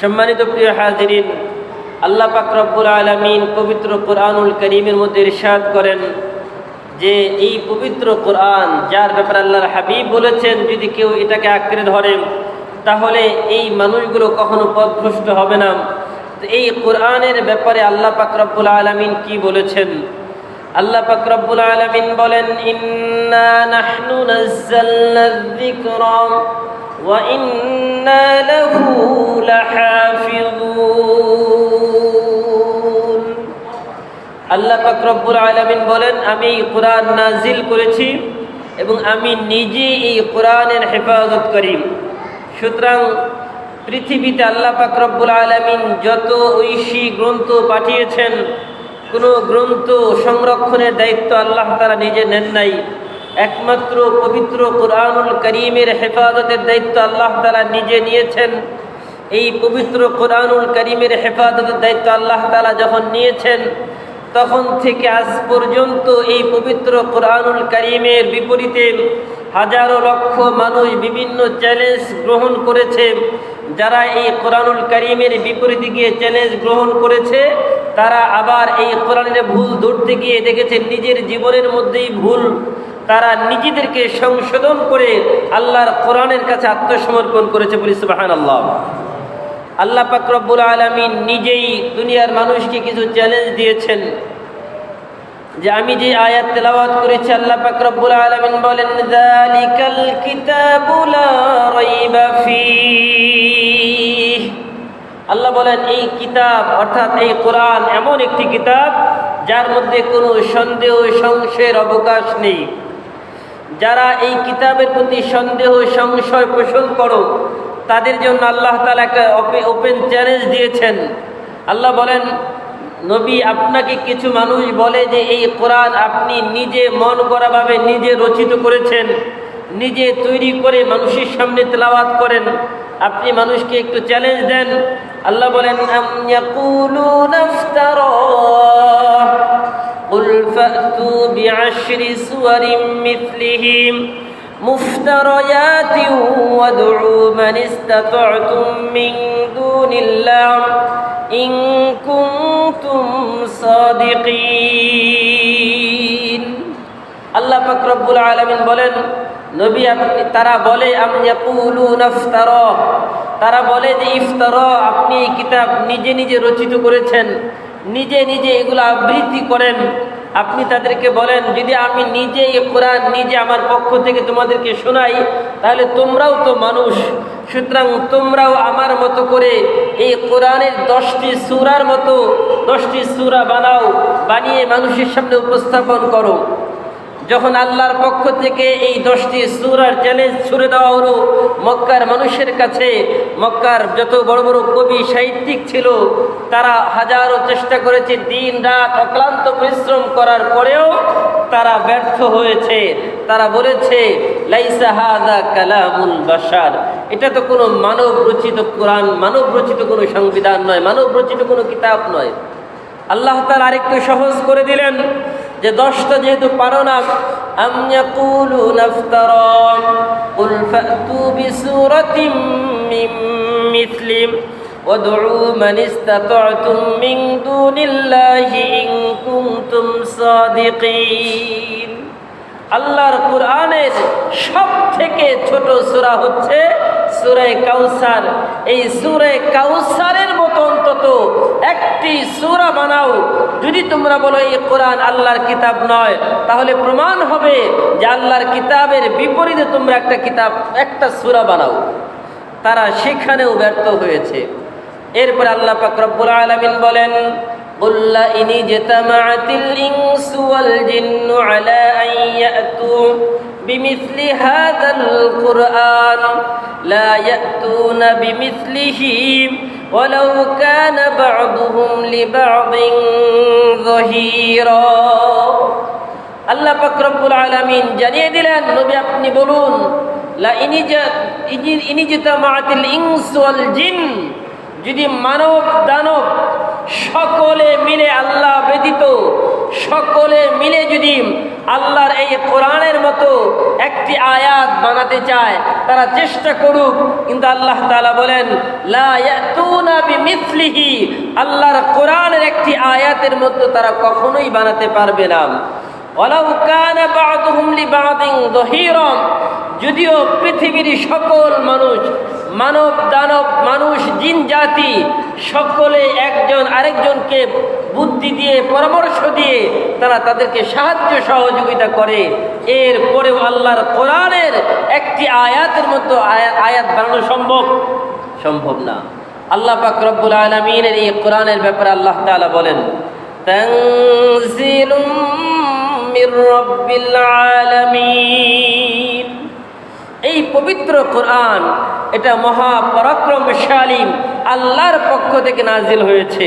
সম্মানিত প্রিয় হাজিরিন, আল্লাহ পাক রব্বুল আলমিন পবিত্র কোরআনুল করিমের মধ্যে ইরশাদ করেন যে এই পবিত্র কোরআন, যার ব্যাপারে আল্লাহর হাবিব বলেছেন, যদি কেউ এটাকে আঁকড়ে ধরে, তাহলে এই মানুষগুলো কখনো পথভ্রষ্ট হবে না। এই কোরআনের ব্যাপারে আল্লাহ পাক রব্বুল আলমিন কি বলেছেন? আল্লাহ পাক রব্বুল আলামিন বলেন, ইন্না নাহনু নাযালনা যিকরা ইন্না লাহু লাহাফিজুন আল্লাহ পাক রব্বুল আলামিন বলেন, আমি এই কোরআন নাজিল করেছি এবং আমি নিজে এই কোরআনের হেফাজত করি। সুতরাং পৃথিবীতে আল্লাহ পাক রব্বুল আলামিন যত ঐশী গ্রন্থ পাঠিয়েছেন, কোনো গ্রন্থ সংরক্ষণের দায়িত্ব আল্লাহ তারা নিজে নেন নাই। একমাত্র পবিত্র কোরআনুল করিমের হেফাজতের দায়িত্ব আল্লাহ তালা নিজে নিয়েছেন। এই পবিত্র কোরআনুল করিমের হেফাজতের দায়িত্ব আল্লাহ তালা যখন নিয়েছেন, তখন থেকে আজ পর্যন্ত এই পবিত্র কোরআনুল করিমের বিপরীতে হাজারো লক্ষ মানুষ বিভিন্ন চ্যালেঞ্জ গ্রহণ করেছে। যারা এই কোরআনুল করিমের বিপরীতে গিয়ে চ্যালেঞ্জ গ্রহণ করেছে, তারা আবার এই কোরআনের ভুল ধরতে গিয়ে দেখেছে নিজের জীবনের মধ্যেই ভুল তারা নিজেদেরকে সংশোধন করে আল্লাহর কোরআনের কাছে আত্মসমর্পণ করেছে বলি সুবাহান আল্লাহ আল্লাহ পাকরব্বুল আলমিন নিজেই দুনিয়ার মানুষকে কিছু চ্যালেঞ্জ দিয়েছেন। যে আমি যে আয়াত তেলাওয়াত করেছি, আল্লাহ পাক রব্বুল আলামিন বলেন, যালিকাল কিতাবু লা রাইবা ফীহ। আল্লাহ বলেন, এই কিতাব, অর্থাৎ এই কোরআন এমন একটি কিতাব যার মধ্যে কোনো সন্দেহ, সংশয়ের অবকাশ নেই। যারা এই কিতাবের প্রতি সন্দেহ, সংশয় পোষণ করো, তাদের জন্য আল্লাহ তালা একটা ওপেন চ্যালেঞ্জ দিয়েছেন। আল্লাহ বলেন, নবী, আপনাকে কিছু মানুষ বলে যে এই কোরআন আপনি নিজে মন করাভাবে নিজে রচিত করেছেন, নিজে তৈরি করে মানুষের সামনে তেলাওয়াত করেন। আপনি মানুষকে একটু চ্যালেঞ্জ দেন। আল্লাহ বলেন قل فأتوا بعشر سور مثله مفتريات وادعوا من استطعتم من دون الله إن كنتم صادقين আল্লাহ পাক রব্বুল আলামিন বলেন নবী আপনি তারা বলে আমি ইফতার তারা বলে যে ইফতার আপনি এই কিতাব নিজে নিজে রচিত করেছেন নিজে নিজে এগুলো আবৃত্তি করেন। আপনি তাদেরকে বলেন, যদি আমি নিজে এ কোরআন নিজে আমার পক্ষ থেকে তোমাদেরকে শোনাই, তাহলে তোমরাও তো মানুষ। সুতরাং তোমরাও আমার মতো করে এই কোরআনের দশটি সুরার মতো দশটি সুরা বানাও, বানিয়ে মানুষের সামনে উপস্থাপন করো। যখন আল্লাহর পক্ষ থেকে এই দশটি সুরার চ্যালেঞ্জ ছুড়ে দেওয়া হলো, মক্কার মানুষের কাছে, মক্কার যত বড় বড় কবি, সাহিত্যিক ছিল, তারা হাজারো চেষ্টা করেছে দিন রাত অক্লান্ত পরিশ্রম করার পরেও তারা ব্যর্থ হয়েছে। তারা বলেছে, লাইসা বাসার এটা তো কোনো মানব রচিত কোরআন মানব রচিত কোনো সংবিধান নয় মানব রচিত কোনো কিতাব নয়। আল্লাহ তার আরেকটু সহজ করে দিলেন যে দশটা যেহেতু পারো না আম ইয়াকুলুনা ইফতারা কুল ফাতু বিসূরাতিন মিন মিথলি وادعوا من استطعتم من دون الله إن كنتم صادقين আল্লাহর কোরআনের সব থেকে ছোট সূরা হচ্ছে সূরা কাউসার এই সূরা কাউসারের মতো অন্তত একটি সূরা বানাও যদি তোমরা বলো এই কোরআন আল্লাহর কিতাব নয় তাহলে প্রমাণ হবে যে আল্লাহর কিতাবের বিপরীতে তোমরা একটা কিতাব একটা সূরা বানাও তারা সেখানেও ব্যর্থ হয়েছে এরপর আল্লাহ পাক রব্বুল আলামিন বলেন قل إن اجتمعت الإنس والجن على أن يأتوا بمثل هذا القرآن لا يأتون بمثله ولو كان بعضهم لبعض ظهيرا আল্লাহ পাকরব্বুল আলমিন জানিয়ে দিলেন নবী আপনি বলুন লা ইনিজিতা মাতিল ইংস ওয়াল জিন যদি মানব দানব সকলে মিলে আল্লাহ ব্যতীত সকলে মিলে যদি আল্লাহর এই কোরআনের মতো একটি বানাতে চায়, তারা চেষ্টা করুক। কিন্তু আল্লাহ তালা বলেন, লা আল্লাহর কোরআনের একটি আয়াতের মতো তারা কখনোই বানাতে পারবে না। যদিও পৃথিবীর সকল মানুষ মানব দানব মানুষ, জিন জাতি, সকলে একজন আরেকজনকে বুদ্ধি দিয়ে, পরামর্শ দিয়ে তারা তাদেরকে সাহায্য সহযোগিতা করে। এর পরেও আল্লাহর কোরআনের একটি আয়াতের মতো আয়া- আয়াত বানানো সম্ভব? সম্ভব না। আল্লাহ পাক রব্বুল আলমিনের এই কোরআনের ব্যাপারে আল্লাহ তাআলা বলেন এই পবিত্র কোরআন এটা মহাপরাক্রমশালী আল্লাহর পক্ষ থেকে নাজিল হয়েছে।